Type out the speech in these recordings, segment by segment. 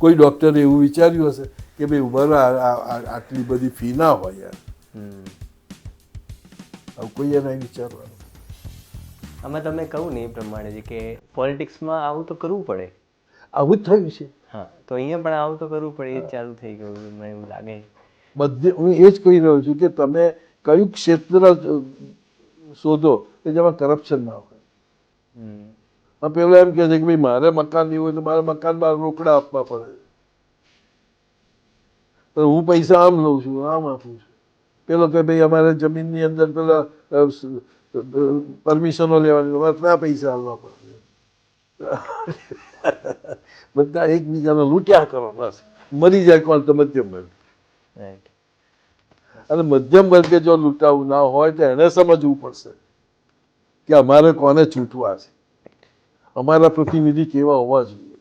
કોઈ ડૉક્ટરે એવું વિચાર્યું હશે કે ભાઈ આ- આટલી બધી ફી ના હોય યાર. હમ. આવું કોઈ નહીં વિચારવાનું. આમાં તમે કહું ને એ પ્રમાણે છે કે પોલિટિક્સમાં આવું તો કરવું પડે. આવું જ થયું છે. હા તો અહીંયા પણ આવું તો કરવું પડે એ ચાલુ થઈ ગયું મને એવું લાગે. બધે હું એ જ કહી રહ્યો છું કે તમે કયું ક્ષેત્ર શોધો કે જેમાં કરપ્શન ના હોય. આ પેલો એમ કહે છે કે ભાઈ મારે મકાન નહીં હોય તો મારે મકાન બહાર રોકડા આપવા પડે. તો હું પૈસા આમ લઉં છું આમ આપું છું. પેલો કે ભાઈ અમારે જમીનની અંદર પેલા પરમિશનો લેવાની અમારે ત્યાં પૈસા આપવા પડે બધા એકબીજાને લૂંટ્યા કરો બસ. મરી જાય કોણ તો મધ્યમ વર્ગ. અને મધ્યમ વર્ગે જો લૂંટાવું ના હોય તો એને સમજવું પડશે કે અમારે કોને છૂટવા છે. અમારા પ્રતિનિધિ કેવા હોવા જોઈએ.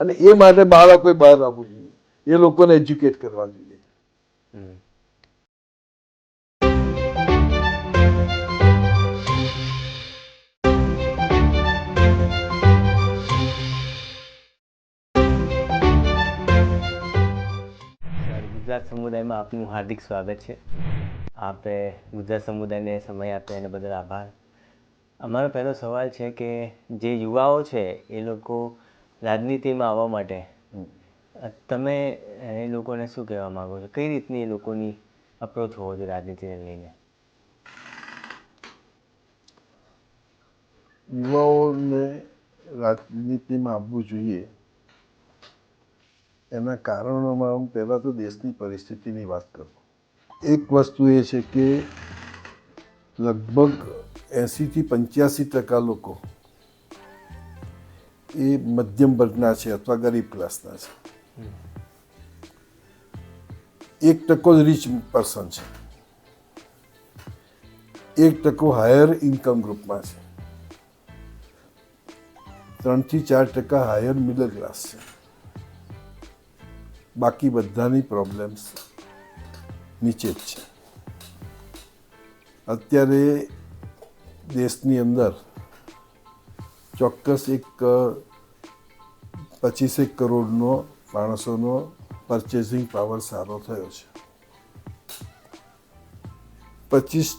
અને એ માટે બાળકોએ બહાર આવવું જોઈએ. એ લોકોને એજ્યુકેટ કરવા જોઈએ. ગુજરાત સમુદાયમાં આપનું હાર્દિક સ્વાગત છે. આપે ગુજરાત સમુદાયને સમય આપ્યો એને બદલ આભાર. અમારો પહેલો સવાલ છે કે જે યુવાઓ છે, એ લોકો રાજનીતિમાં આવવા માટે, તમે એ લોકોને શું કહેવા માંગો છો? કઈ રીતની એ લોકોની અપ્રોચ હોવો જોઈએ રાજનીતિને લઈને? યુવાઓને રાજનીતિમાં આવવું જોઈએ. એના કારણોમાં હું પહેલાં તો દેશની પરિસ્થિતિની વાત કરું. એક વસ્તુ એ છે કે લગભગ એંસીથી પંચ્યાસી ટકા લોકો એ મધ્યમ વર્ગના છે અથવા ગરીબ ક્લાસના છે. એક ટકો રીચ પર્સન છે. એક ટકો હાયર ઇન્કમ ગ્રુપમાં છે. ત્રણથી ચાર ટકા હાયર મિડલ ક્લાસ છે. બાકી બધાની પ્રોબ્લેમ્સ નીચે જ છે. અત્યારે દેશની અંદર ચોક્કસ એક પચીસેક કરોડનો માણસોનો પરચેસિંગ પાવર સારો થયો છે. પચીસ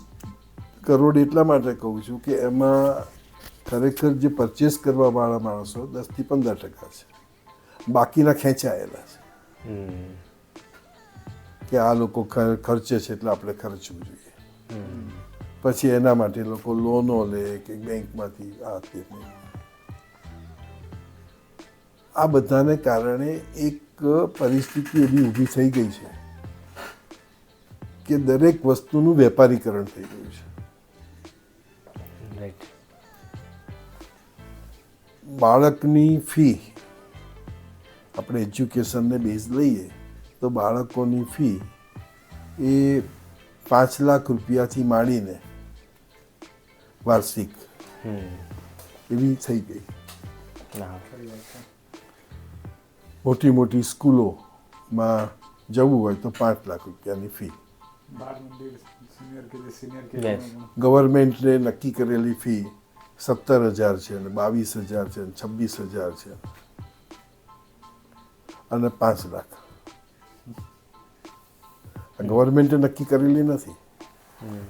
કરોડ એટલા માટે કહું છું કે એમાં ખરેખર જે પરચેસ કરવાવાળા માણસો દસથી પંદર ટકા છે. બાકીના ખેંચાયેલા છે. કે આ લોકો ખર્ચે છે એટલે આપણે ખર્ચવું જોઈએ. પછી એના માટે લોકો લોનો લે કે બેંકમાંથી આ તે આ બધાને કારણે એક પરિસ્થિતિ એવી ઊભી થઈ ગઈ છે કે દરેક વસ્તુનું વેપારીકરણ થઈ ગયું છે. બાળકની ફી આપણે એજ્યુકેશનને બેઝ લઈએ તો બાળકોની ફી એ પાંચ લાખ રૂપિયાથી માંડીને વાર્ષિક. એવી થઈ ગઈ. ના. મોટી મોટી સ્કૂલોમાં જવું હોય તો પાંચ લાખ રૂપિયાની ફી. ગવર્મેન્ટને નક્કી કરેલી ફી સત્તર હજાર છે અને બાવીસ હજાર છે અને છવ્વીસ હજાર છે. અને પાંચ લાખ. ગવર્મેન્ટે નક્કી કરેલી નથી.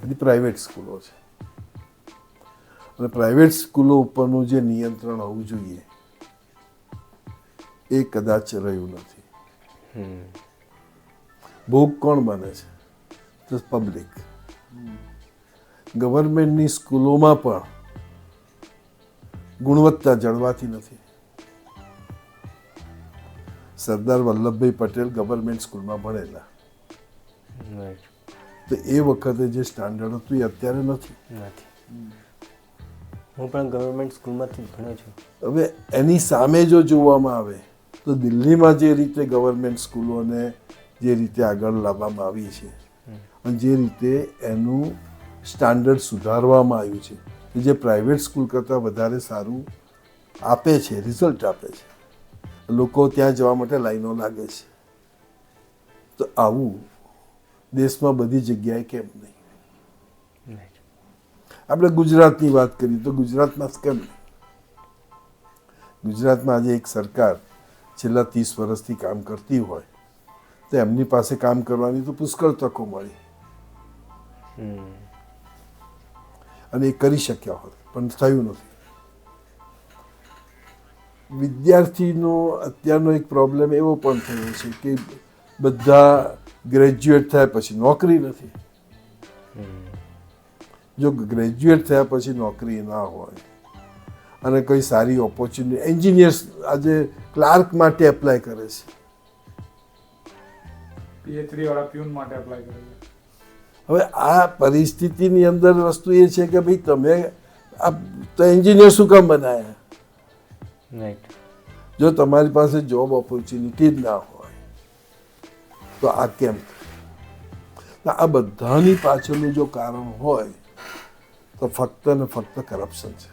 બધી પ્રાઇવેટ સ્કૂલો છે. અને પ્રાઇવેટ સ્કૂલો ઉપરનું જે નિયંત્રણ હોવું જોઈએ એ કદાચ રહ્યું નથી. હમ ભોગ કોણ બને છે? પબ્લિક ગવર્મેન્ટની સ્કૂલોમાં પણ ગુણવત્તા જળવાતી નથી. સરદાર વલ્લભભાઈ પટેલ ગવર્મેન્ટ સ્કૂલમાં ભણેલા. તો એ વખતે જે સ્ટાન્ડર્ડ હતું એ અત્યારે નથી. નથી. હું પણ ગવર્મેન્ટ સ્કૂલમાંથી ભણ્યો છું. હવે એની સામે જો જોવામાં આવે તો દિલ્હીમાં જે રીતે ગવર્મેન્ટ સ્કૂલોને જે રીતે આગળ લાવવામાં આવી છે અને જે રીતે એનું સ્ટાન્ડર્ડ સુધારવામાં આવ્યું છે કે જે પ્રાઇવેટ સ્કૂલ કરતાં વધારે સારું આપે છે રિઝલ્ટ આપે છે. લોકો ત્યાં જવા માટે લાઈનો લાગે છે. તો આવું દેશમાં બધી જગ્યાએ કેમ નહીં? આપણે ગુજરાતની વાત કરીએ તો ગુજરાતમાં કેમ ગુજરાતમાં આજે એક સરકાર છેલ્લા ત્રીસ વર્ષથી કામ કરતી હોય તો એમની પાસે કામ કરવાની તો પુષ્કળ તકો મળી. હમ. અને એ કરી શક્યા હોત પણ થયું નથી. વિદ્યાર્થીનો અત્યારનો એક પ્રોબ્લેમ એવો પણ થયો છે કે બધા ગ્રેજ્યુએટ થયા પછી નોકરી નથી. જો ગ્રેજ્યુએટ થયા પછી નોકરી ના હોય. અને કોઈ સારી ઓપોર્ચ્યુનિટી એન્જિનિયર્સ આજે ક્લાર્ક માટે એપ્લાય કરે છે. પીએચડી વાળા પ્યુન માટે એપ્લાય કરે છે. હવે આ પરિસ્થિતિની અંદર વસ્તુ એ છે કે ભાઈ તમે આ તો એન્જિનિયર શું કામ બનાયા? રાઈટ જો તમારી પાસે જોબ ઓપોર્ચ્યુનિટી જ ના હોય તો આ કેમ? આ બધાની પાછળનું જો કારણ હોય તો ફક્ત ને ફક્ત કરપ્શન છે.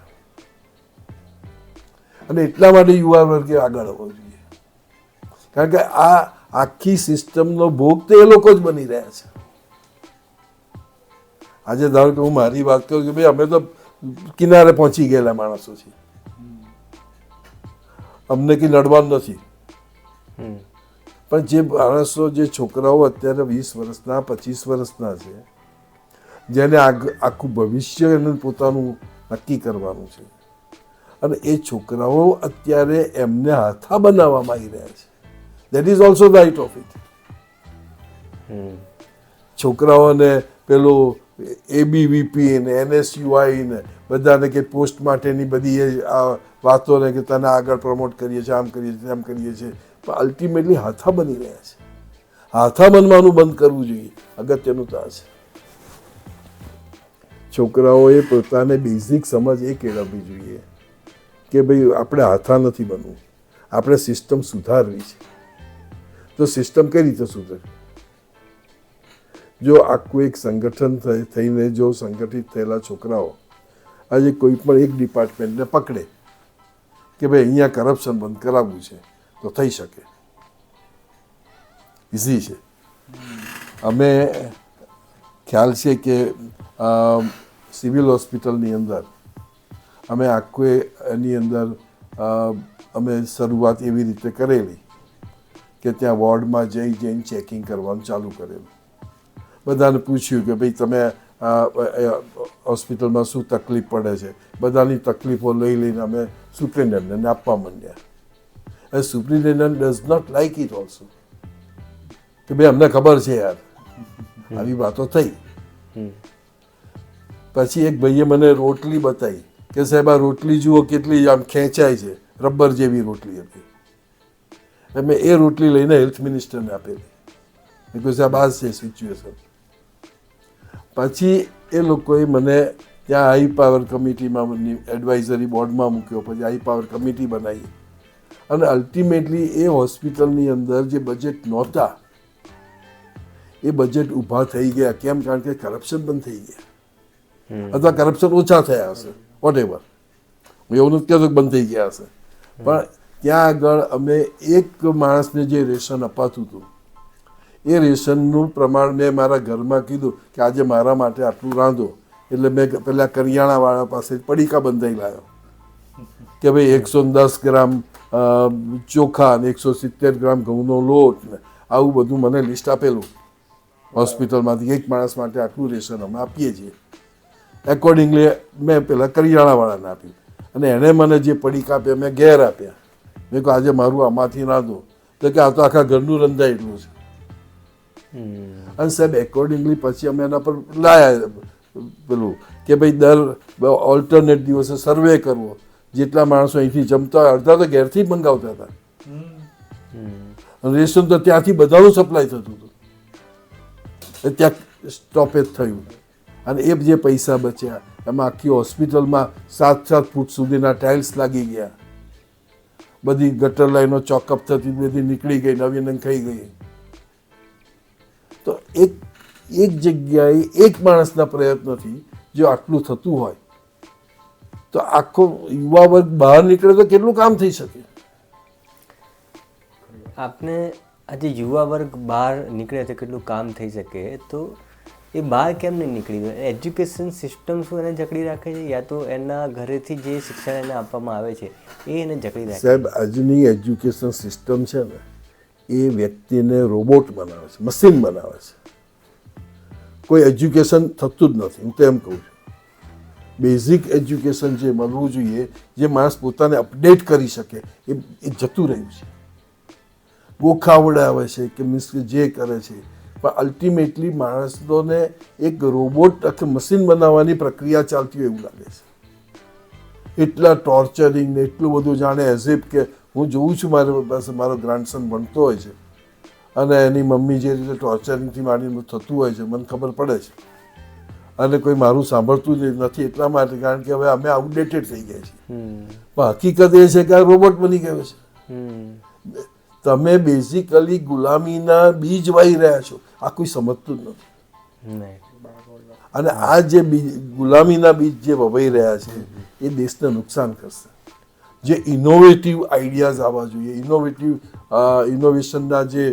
અને એટલા માટે યુવા વર્ગે આગળ આવવો જોઈએ. કારણ કે આ આખી સિસ્ટમનો ભોગ તો એ લોકો જ બની રહ્યા છે. આજે ધારો કે હું મારી વાત કરું કે ભાઈ અમે તો કિનારે પહોંચી ગયેલા માણસો છીએ. અમને કંઈ નડવાનું નથી. પણ જે માણસો જે છોકરાઓ અત્યારે વીસ વર્ષના પચીસ વર્ષના છે જેને આખું ભવિષ્ય એનું પોતાનું નક્કી કરવાનું છે. અને એ છોકરાઓ અત્યારે એમને હાથા બનાવવામાં આવી રહ્યા છે. That is also right of it છોકરાઓને પેલું એબીવીપી ને એનએસયુઆઈ ને બધાને કે પોસ્ટ માટેની બધી એ આ વાતોને કે તને આગળ પ્રમોટ કરીએ છીએ આમ કરીએ છીએ આમ કરીએ છીએ. પણ અલ્ટિમેટલી હાથા બની રહ્યા છે. હાથા બનવાનું બંધ કરવું જોઈએ. અગત્યનું તો આ છે. છોકરાઓએ પોતાને બેઝિક સમજ એ કેળવવી જોઈએ કે ભાઈ આપણે હાથા નથી બનવું. આપણે સિસ્ટમ સુધારવી છે. તો સિસ્ટમ કઈ રીતે સુધરે? જો આખું એક સંગઠન થઈ- થઈને જો સંગઠિત થયેલા છોકરાઓ આજે કોઈ પણ એક ડિપાર્ટમેન્ટને પકડે કે ભાઈ અહીંયા કરપ્શન બંધ કરાવવું છે તો થઈ શકે. ઇઝી છે. અમે ખ્યાલ છે કે સિવિલ હોસ્પિટલની અંદર અમે આખું એની અંદર અમે શરૂઆત એવી રીતે કરેલી કે ત્યાં વોર્ડમાં જઈ જઈને ચેકિંગ કરવાનું ચાલુ કરેલું. બધાને પૂછ્યું કે ભાઈ તમે હોસ્પિટલમાં શું તકલીફ પડે છે? બધાની તકલીફો લઈ લઈને અમે સુપ્રિન્ટેન્ડન્ટને આપવા માંડ્યા. એ superintendent does not like it also કે ભાઈ અમને ખબર છે યાર આવી વાતો થઈ. પછી એક ભાઈએ મને રોટલી બતાવી કે સાહેબ આ રોટલી જુઓ કેટલી આમ ખેંચાય છે. રબર જેવી રોટલી હતી. મેં એ રોટલી લઈને હેલ્થ મિનિસ્ટરને આપેલી. કહ્યું સાહેબ આ છે સિચ્યુએશન પછી એ લોકોએ મને ત્યાં હાઈ પાવર કમિટીમાં એડવાઇઝરી બોર્ડમાં મૂક્યો પછી હાઈ પાવર કમિટી બનાવી. અને અલ્ટિમેટલી એ હોસ્પિટલની અંદર જે બજેટ નહોતા એ બજેટ ઊભા થઈ ગયા. કેમ? કારણ કે કરપ્શન બંધ થઈ ગયા. અથવા કરપ્શન ઓછા થયા હશે. વોટ એવર હું એવું નથી કહેતો બંધ થઈ ગયા હશે. પણ ત્યાં આગળ અમે એક માણસને જે રેશન અપાતું હતું એ રેશનનું પ્રમાણ મેં મારા ઘરમાં કીધું કે આજે મારા માટે આટલું રાંધો. એટલે મેં પેલા કરિયાણાવાળા પાસે પડીકા બંધાઈ લાવ્યો કે ભાઈ એકસો દસ ગ્રામ ચોખા ને એકસો સિત્તેર ગ્રામ ઘઉંનો લોટ ને આવું બધું મને લિસ્ટ આપેલું. હોસ્પિટલમાંથી એક માણસ માટે આટલું રેશન અમે આપીએ છીએ. એકોર્ડિંગલી મેં પેલા કરિયાણાવાળાને આપ્યું. અને એણે મને જે પડીક આપ્યા મેં ઘેર આપ્યા. મેં કહ્યું આજે મારું આમાંથી ના દો. તો કે આ તો આખા ઘરનું રંધાયેલું છે. હમ. અને સાહેબ એકોર્ડિંગલી પછી અમે એના પર લાયા પેલું કે ભાઈ દર ઓલ્ટરનેટ દિવસે સર્વે કરવો. જેટલા માણસો અહીંથી જમતા હોય અડધા તો ઘેરથી જ મંગાવતા હતા. અને રેશન તો ત્યાંથી બધાનું સપ્લાય થતું હતું. ત્યાં સ્ટોપેજ થયું. અને એ જે પૈસા બચ્યા, એમાં આખી હોસ્પિટલમાં સાત સાત ફૂટ સુધીના ટાઇલ્સ લાગી ગયા. બધી ગટર લાઈનો ચોકઅપ થતી બધી નીકળી ગઈ, નવી નંખાઈ ગઈ. તો એક એક જગ્યાએ એક માણસના પ્રયત્નથી જો આટલું થતું હોય, તો આખો યુવા વર્ગ બહાર નીકળે તો કેટલું કામ થઈ શકે? આપને આજે યુવા વર્ગ બહાર નીકળે તો કેટલું કામ થઈ શકે, તો એ બહાર કેમ નહીં નીકળી? ગયું એજ્યુકેશન સિસ્ટમ શું એને જકડી રાખે છે? યા તો એના ઘરેથી જે શિક્ષણ એને આપવામાં આવે છે, એ એને જકડી રાખે સાહેબ, આજની એજ્યુકેશન સિસ્ટમ છે ને, એ વ્યક્તિને રોબોટ બનાવે છે મશીન બનાવે છે. કોઈ એજ્યુકેશન થતું જ નથી, હું તો એમ કહું છું. બેઝિક એજ્યુકેશન જે મળવું જોઈએ, જે માણસ પોતાને અપડેટ કરી શકે એ જતું રહ્યું છે. ગોખાવડાવે છે કે મીન્સ કે જે કરે છે. પણ અલ્ટિમેટલી માણસોને એક રોબોટ કે મશીન બનાવવાની પ્રક્રિયા ચાલતી હોય એવું લાગે છે. એટલા ટોર્ચરિંગ ને એટલું બધું જાણે એઝિપ કે હું જોઉં છું મારી પાસે મારો ગ્રાન્ડસન ભણતો હોય છે. અને એની મમ્મી જે રીતે ટોર્ચરિંગથી માંડીને થતું હોય છે મને ખબર પડે છે. અને કોઈ મારું સાંભળતું જ નથી એટલા માટે કારણ કે હવે અમે આઉટડેટેડ થઈ ગયા છીએ. પણ હકીકત એ છે કે આ રોબોટ બની ગયો છે. તમે બેઝિકલી ગુલામીના બીજ વાઈ રહ્યા છો. આ કોઈ સમજતું જ નથી. અને આ જે ગુલામીના બીજ જે વવાઈ રહ્યા છે એ દેશને નુકસાન કરશે. જે ઇનોવેટિવ આઈડિયાઝ આવવા જોઈએ ઇનોવેટિવ ઇનોવેશનના જે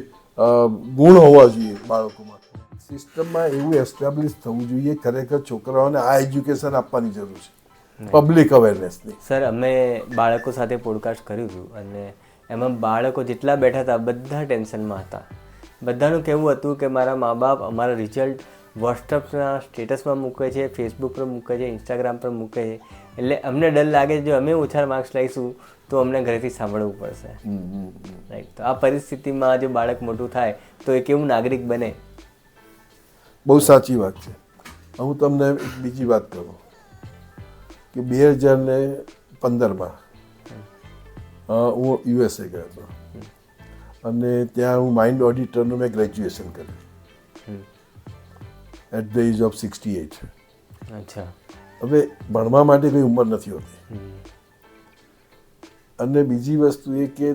ગુણ હોવા જોઈએ બાળકોમાં. સિસ્ટમમાં એવું એસ્ટાબ્લિશ થવું જોઈએ ખરેખર છોકરાઓને આ એજ્યુકેશન આપવાની જરૂર છે. પબ્લિક અવેરનેસની સર અમે બાળકો સાથે પોડકાસ્ટ કર્યું હતું અને એમાં બાળકો જેટલા બેઠા હતા બધા ટેન્શનમાં હતા. બધાનું કહેવું હતું કે મારા મા બાપ અમારા રિઝલ્ટ વોટ્સઅપના સ્ટેટસમાં મૂકે છે ફેસબુક પર મૂકે છે ઇન્સ્ટાગ્રામ પર મૂકે છે. એટલે અમને ડર લાગે છે જો અમે ઓછા માર્ક્સ લઈશું તો અમને ઘરેથી સાંભળવું પડશે. રાઈટ તો આ પરિસ્થિતિમાં જો બાળક મોટું થાય તો એ કેવું નાગરિક બને. બહુ સાચી વાત છે. હું તમને એક બીજી વાત કરું કે બે હજાર ને પંદરમાં યુએસએ ગયો હતો. અને ત્યાં હું માઇન્ડ ઓડિટરનું મેં ગ્રેજ્યુએશન કર્યું. At the age of sixty at અચ્છા. હવે ભણવા માટે કોઈ ઉંમર નથી હોતી. અને બીજી વસ્તુ એ કે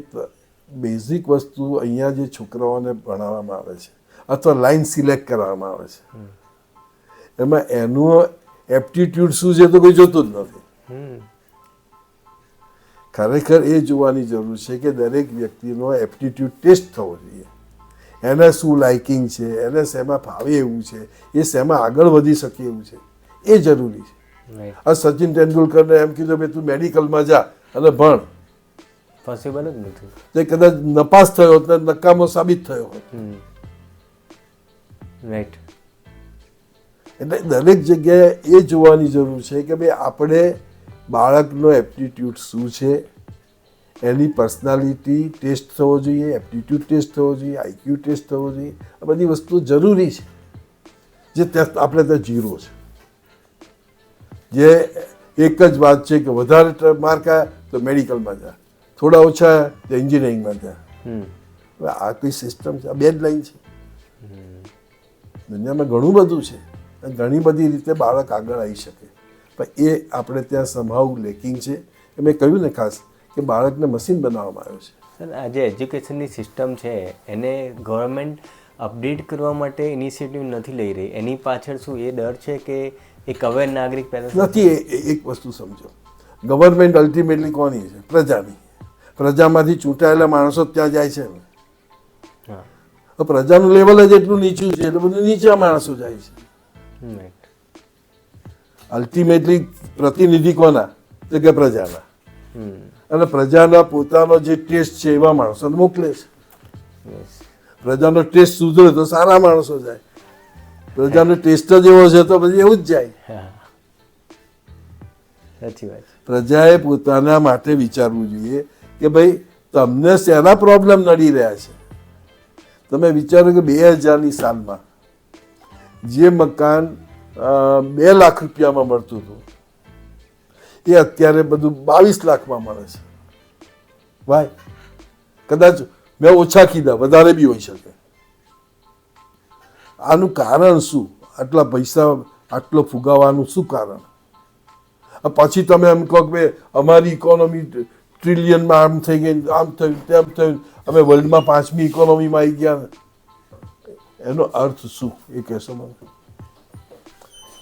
બેઝિક વસ્તુ અહીંયા જે છોકરાઓને ભણાવવામાં આવે છે અથવા લાઈન સિલેક્ટ કરવામાં આવે છે. એમાં એનું એપ્ટિટ્યૂડ શું છે તો કોઈ જોતું જ નથી. હમ. ખરેખર એ જોવાની જરૂર છે કે દરેક વ્યક્તિનો એપ્ટિટ્યૂડ ટેસ્ટ થવો જોઈએ. એને શું લાઇકિંગ છે એને શેમાં ફાવે એવું છે એ શેમાં આગળ વધી શકે એવું છે એ જરૂરી છે. આ સચિન તેંડુલકરને એમ કીધું ભાઈ તું મેડિકલમાં જા અને ભણ. પોસિબલ જ નથી. તે કદાચ નપાસ થયો હોત નકામો સાબિત થયો હોત. રાઈટ એટલે દરેક જગ્યાએ એ જોવાની જરૂર છે કે ભાઈ આપણે બાળકનો એપ્ટિટ્યૂડ શું છે? એની પર્સનાલિટી ટેસ્ટ થવો જોઈએ એપ્ટિટ્યૂડ ટેસ્ટ થવો જોઈએ આઈક્યુ ટેસ્ટ થવો જોઈએ. આ બધી વસ્તુ જરૂરી છે જે ત્યાં આપણે ત્યાં જીરો છે. જે એક જ વાત છે કે વધારે માર્ક આવ્યા તો મેડિકલમાં જા. થોડા ઓછા તો એન્જિનિયરિંગમાં જા. હવે આ કઈ સિસ્ટમ છે? આ બે જ લાઈન છે. દુનિયામાં ઘણું બધું છે. અને ઘણી બધી રીતે બાળક આગળ આવી શકે. પણ એ આપણે ત્યાં સમાવ લેકિંગ છે. એ મેં કહ્યું ને ખાસ કે બાળકને મશીન બનાવવામાં આવ્યો છે. સર આ જે એજ્યુકેશનની સિસ્ટમ છે એને ગવર્મેન્ટ અપડેટ કરવા માટે ઇનિશિયેટિવ નથી લઈ રહી. એની પાછળ શું એ ડર છે કે એક અવેર નાગરિક પહેલાં નથી એક વસ્તુ સમજો. ગવર્મેન્ટ અલ્ટિમેટલી કોની છે? પ્રજાની. પ્રજામાંથી ચૂંટાયેલા માણસો ત્યાં જાય છે પ્રજાનું લેવલ જ એટલું નીચું છે એટલે બધું નીચા માણસો જાય છે. અલ્ટિમેટલી પ્રતિનિધિ કોના તો કે પ્રજાના. હમ અને પ્રજાના પોતાનો જે ટેસ્ટ છે એવા માણસોને મોકલે છે. પ્રજાનો ટેસ્ટ સુધરે તો સારા માણસો જાય. પ્રજાનો ટેસ્ટ જ એવો છે તો પછી એવું જ જાય. પ્રજાએ પોતાના માટે વિચારવું જોઈએ કે ભાઈ તમને શેના પ્રોબ્લેમ નડી રહ્યા છે? તમે વિચારો કે બે હજારની સાલમાં જે મકાન બે લાખ રૂપિયામાં મળતું હતું. એ અત્યારે બધું બાવીસ લાખમાં મળે છે. ભાઈ, કદાચ મેં ઓછા કીધા, વધારે બી હોઈ શકે. આનું કારણ શું? આટલા પૈસા, આટલો ફુગાવાનું શું કારણ? પછી તમે એમ કહો કે અમારી ઇકોનોમી ટ્રિલિયનમાં આમ થઈ ગઈ, આમ થયું, તેમ થયું. અમે વર્લ્ડમાં પાંચમી ઇકોનોમીમાં આવી ગયા. એનો અર્થ શું? એ કહેશો મને.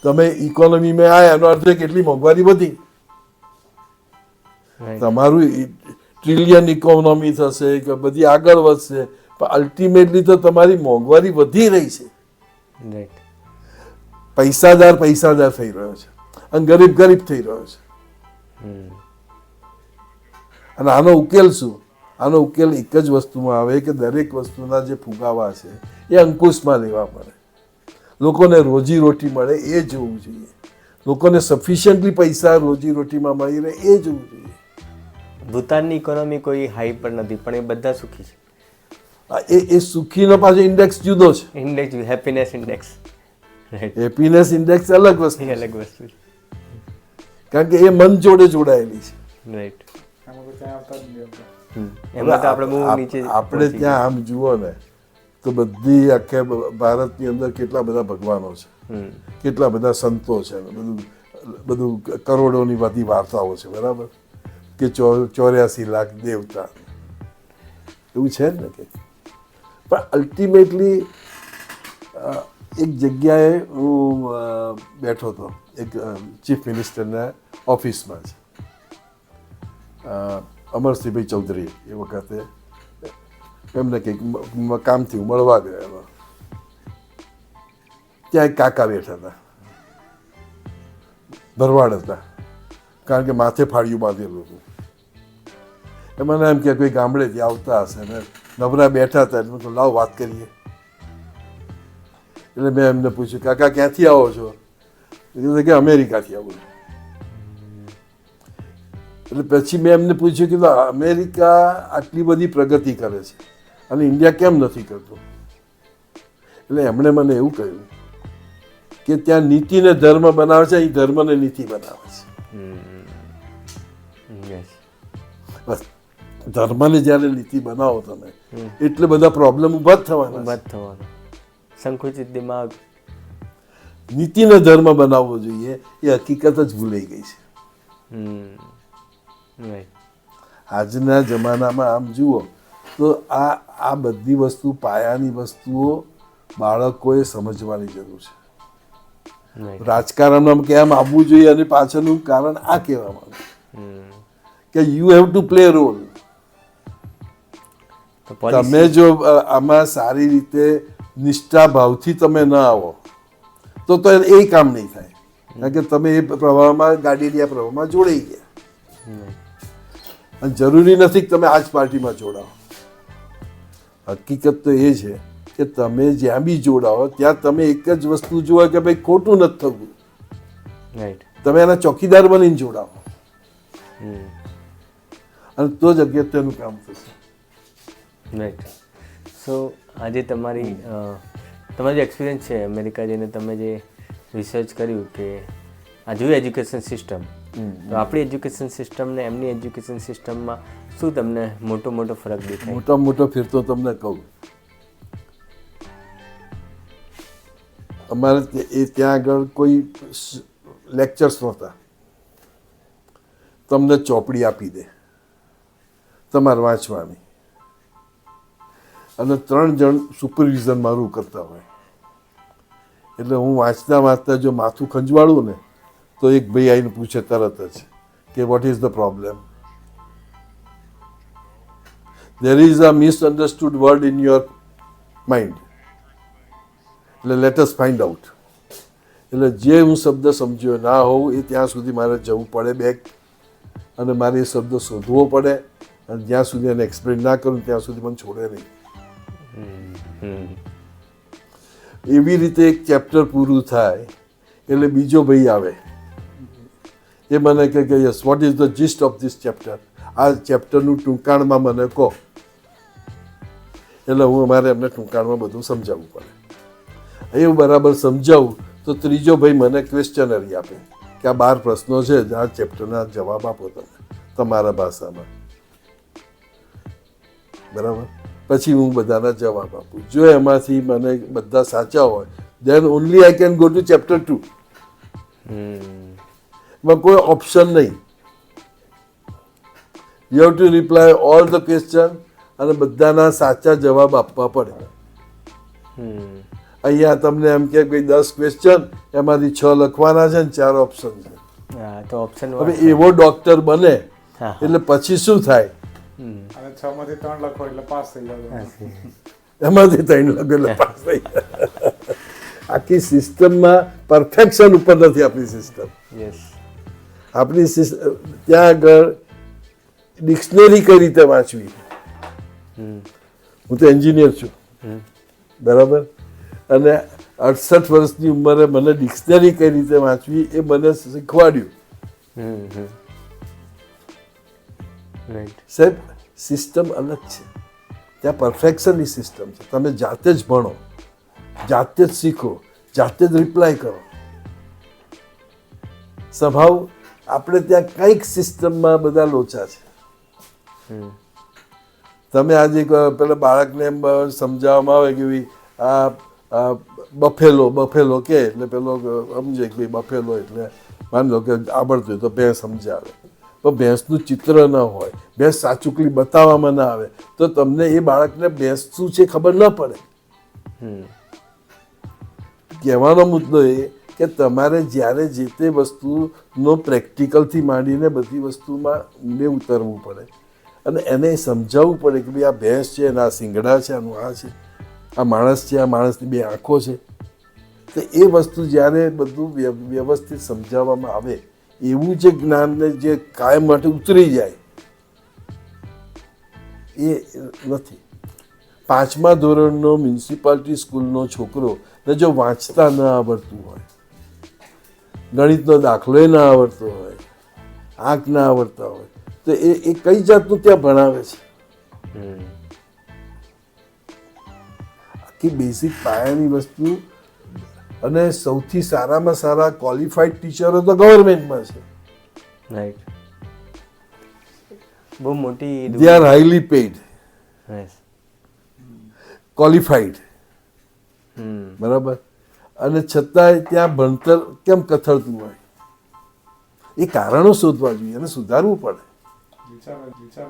તમે ઇકોનોમીમાં આવ્યા એનો અર્થ કેટલી મોંઘવારી વધી. તમારું ટ્રિલિયન ઇકોનોમી થશે કે બધી આગળ વધશે પણ અલ્ટિમેટલી તો તમારી મોંઘવારી વધી રહી છે. પૈસાદાર પૈસાદાર થઈ રહ્યો છે અને ગરીબ ગરીબ થઈ રહ્યો છે. અને આનો ઉકેલ શું? આનો ઉકેલ એક જ વસ્તુમાં આવે કે દરેક વસ્તુના જે ફુગાવા છે એ અંકુશમાં લેવા પડે. લોકોને રોજી રોટી મળે એ જોવું જોઈએ. લોકોને સફિશિયન્ટલી પૈસા રોજી રોટીમાં મળી રહે એ જોવું જોઈએ. ભૂતાનની ઇકોનોમી કોઈ હાઈ પર નથી પણ એ બધા સુખી છે. એ એ સુખીનો પાછો ઇન્ડેક્સ જુદો છે. Index happiness index happiness index અલગ વસ્તુ અલગ વસ્તુ છે. કારણ કે એ મન જોડે જોડાયેલી છે. રાઈટ એમાં તો ત્યાં આવતા જ નહીં આવતા. એમાં તો આપણે બહુ આપ- આપણે ત્યાં આમ જુઓ ને તો બધી આખે ભારતની અંદર કેટલા બધા ભગવાનો છે. કેટલા બધા સંતો છે. બધું બધું કરોડોની બધી વાર્તાઓ છે બરાબર? કે ચોર્યાસી લાખ દેવતા. એવું છે ને કે? પણ અલ્ટિમેટલી એક જગ્યાએ હું બેઠો હતો. એક ચીફ મિનિસ્ટરના ઓફિસમાં છે અમરસિંહભાઈ ચૌધરી એ વખતે એમને કંઈક મ- થયું મળવા ગયો એમાં. ત્યાં એક કાકા બેઠા હતા. ભરવાડ હતા. કારણ કે માથે ફાળિયું બાંધેલું હતું. એ મને એમ કે કોઈ ગામડેથી આવતા હશે ને, નવરા બેઠા હતા, એટલે મેં લાવ વાત કરીએ. એટલે મેં એમને પૂછ્યું, કાકા, ક્યાંથી આવો છો? એ કીધું, કે અમેરિકાથી આવું છું." એટલે પછી મેં એમને પૂછ્યું કે અમેરિકા આટલી બધી પ્રગતિ કરે છે. અને ઇન્ડિયા કેમ નથી કરતું? એટલે એમણે મને એવું કહ્યું કે ત્યાં નીતિને ધર્મ બનાવે છે અહીં ધર્મને નીતિ બનાવે છે. બસ. ધર્મને જ્યારે નીતિ બનાવો તમે એટલે બધા પ્રોબ્લેમ ઊભા જ થવાના બધ થવાનો. સંકુચિત દિમાગ. નીતિને ધર્મ બનાવવો જોઈએ એ હકીકત જ ભૂલાઈ ગઈ છે. આજના જમાનામાં આમ જુઓ તો આ આ બધી વસ્તુ પાયાની વસ્તુઓ બાળકોએ સમજવાની જરૂર છે. રાજકારણમાં કેમ આવવું જોઈએ અને પાછળનું કારણ આ કહેવામાં કે you have to play role તમે જો આમાં સારી રીતે નિષ્ઠા ભાવથી તમે ન આવો તો તો એ કામ નહીં થાય. કારણ કે તમે એ પ્રવાહમાં ગાડીના પ્રવાહમાં જોડાઈ ગયા. અને જરૂરી નથી કે તમે આ જ પાર્ટીમાં જોડાઓ. હકીકત તો એ છે કે તમે જ્યાં બી જોડાઓ ત્યાં તમે એક જ વસ્તુ જુઓ કે ભાઈ ખોટું નથી થવું રાઈટ તમે એના ચોકીદાર બનીને જોડાઓ. અને તો જ અગત્યનું કામ થશે. રાઈટ સો આજે તમારી તમારો જે એક્સપિરિયન્સ છે અમેરિકા જઈને તમે જે રિસર્ચ કર્યું કે આ જોયું એજ્યુકેશન સિસ્ટમ તો આપણી એજ્યુકેશન સિસ્ટમ ને એમની એજ્યુકેશન સિસ્ટમમાં શું તમને મોટો મોટો ફરક દેખાય? મોટો મોટો ફેરતો તમને કહું. અમારે એ ત્યાં આગળ કોઈ લેક્ચર્સ નહોતા. તમને ચોપડી આપી દે. તમારે વાંચવાની. અને ત્રણ જણ સુપરવિઝન મારું કરતા હોય. એટલે હું વાંચતા વાંચતા જો માથું ખંજવાળું ને તો એક ભાઈ આવીને પૂછે તરત જ કે what is the problem there is a misunderstood word in your mind એટલે લેટ ફાઇન્ડ આઉટ એટલે જે હું શબ્દ સમજ્યો ના હોઉં એ ત્યાં સુધી મારે જવું પડે બેક અને મારે એ શબ્દ શોધવો પડે અને જ્યાં સુધી એને એક્સપ્લેન ના કરું ત્યાં સુધી મને છોડે નહીં. એવી રીતે એક ચેપ્ટર પૂરું થાય એટલે બીજો ભાઈ આવે. એ મને કહે કે yes what is the gist of this chapter આ ચેપ્ટરનું ટૂંકાણમાં મને કહો. એટલે હું અમારે એમને ટૂંકાણમાં બધું સમજાવવું પડે. એવું બરાબર સમજાવું, તો ત્રીજો ભાઈ મને ક્વેશ્ચનરી આપે કે આ બાર પ્રશ્નો છે આ ચેપ્ટરના જવાબ આપો તમે, તમારા ભાષામાં. બરાબર? પછી હું બધાના જવાબ આપું. જો એમાંથી મને બધા સાચા હોય then only I can go to chapter two એમાં કોઈ ઓપ્શન નહીં you have to reply all the question અને બધાના સાચા જવાબ આપવા પડે અહીંયા તમને એમ કે ભાઈ દસ ક્વેશ્ચન એમાંથી છ લખવાના છે ને ચાર ઓપ્શન છે તો ઓપ્શન હવે એવો ડોક્ટર બને એટલે પછી શું થાય અને છ માંથી ત્રણ લખો એટલે પાસ થઈ જાય એમાંથી ત્રણ લખો એટલે પાસ થઈ જાય. આખી સિસ્ટમમાં પરફેક્શન ઉપર નથી આપણી સિસ્ટમ યસ આપણી ત્યાં આગળ ડિક્શનરી કઈ રીતે વાંચવી? હું તો એન્જિનિયર છું. બરાબર? અને અડસઠ વર્ષની ઉંમરે મને ડિક્શનરી કઈ રીતે વાંચવી એ મને શીખવાડ્યું. હમ હમ રાઈટ સાહેબ સિસ્ટમ અલગ છે. ત્યાં પરફેક્શનની સિસ્ટમ છે. તમે જાતે જ ભણો જાતે જ શીખો જાતે જ રિપ્લાય કરો. સ્વભાવ આપણે ત્યાં કંઈક સિસ્ટમમાં બધા લોચા છે. હમ તમે આજે પેલા બાળકને એમ સમજાવવામાં આવે કે ભાઈ આ બફેલો બફેલો કે એટલે પેલો સમજે કે ભાઈ બફેલો એટલે માની લો કે આવડતું હોય તો ભેંસ સમજાવે. પણ ભેંસનું ચિત્ર ન હોય ભેંસ સાચુકલી બતાવવામાં ના આવે તો તમને એ બાળકને ભેંસ શું છે ખબર ન પડે. હમ. કહેવાનો મુદ્દો એ કે તમારે જ્યારે જે તે વસ્તુનો પ્રેક્ટિકલથી માંડીને બધી વસ્તુમાં ઊંડે ઉતરવું પડે. અને એને સમજાવવું પડે કે ભાઈ આ ભેંસ છે, અને આ શિંગડા છે, આનું આ છે, આ માણસ છે, આ માણસની બે આંખો છે. તો એ વસ્તુ જ્યારે બધું વ્ય- વ્યવસ્થિત સમજાવવામાં આવે, એવું જે જ્ઞાનને જે કાયમ માટે ઉતરી જાય, એ નથી. પાંચમા ધોરણનો મ્યુનિસિપાલિટી સ્કૂલનો છોકરો ને જો વાંચતા ન આવડતું હોય ગણિતનો દાખલો ના આવડતો હોય આંક ના આવડતા હોય તો એ એ કઈ જાતનું ત્યાં ભણાવે છે? આખી બેઝિક પાયાની વસ્તુ અને સૌથી સારામાં સારા ક્વોલિફાઈડ ટીચરો તો ગવર્મેન્ટમાં છે. રાઈટ બહુ મોટી they are highly paid qualified hmm. બરાબર? અને છતાંય ત્યાં ભણતર કેમ કથળતું હોય? એ કારણો શોધવા જોઈએ અને સુધારવું પડે.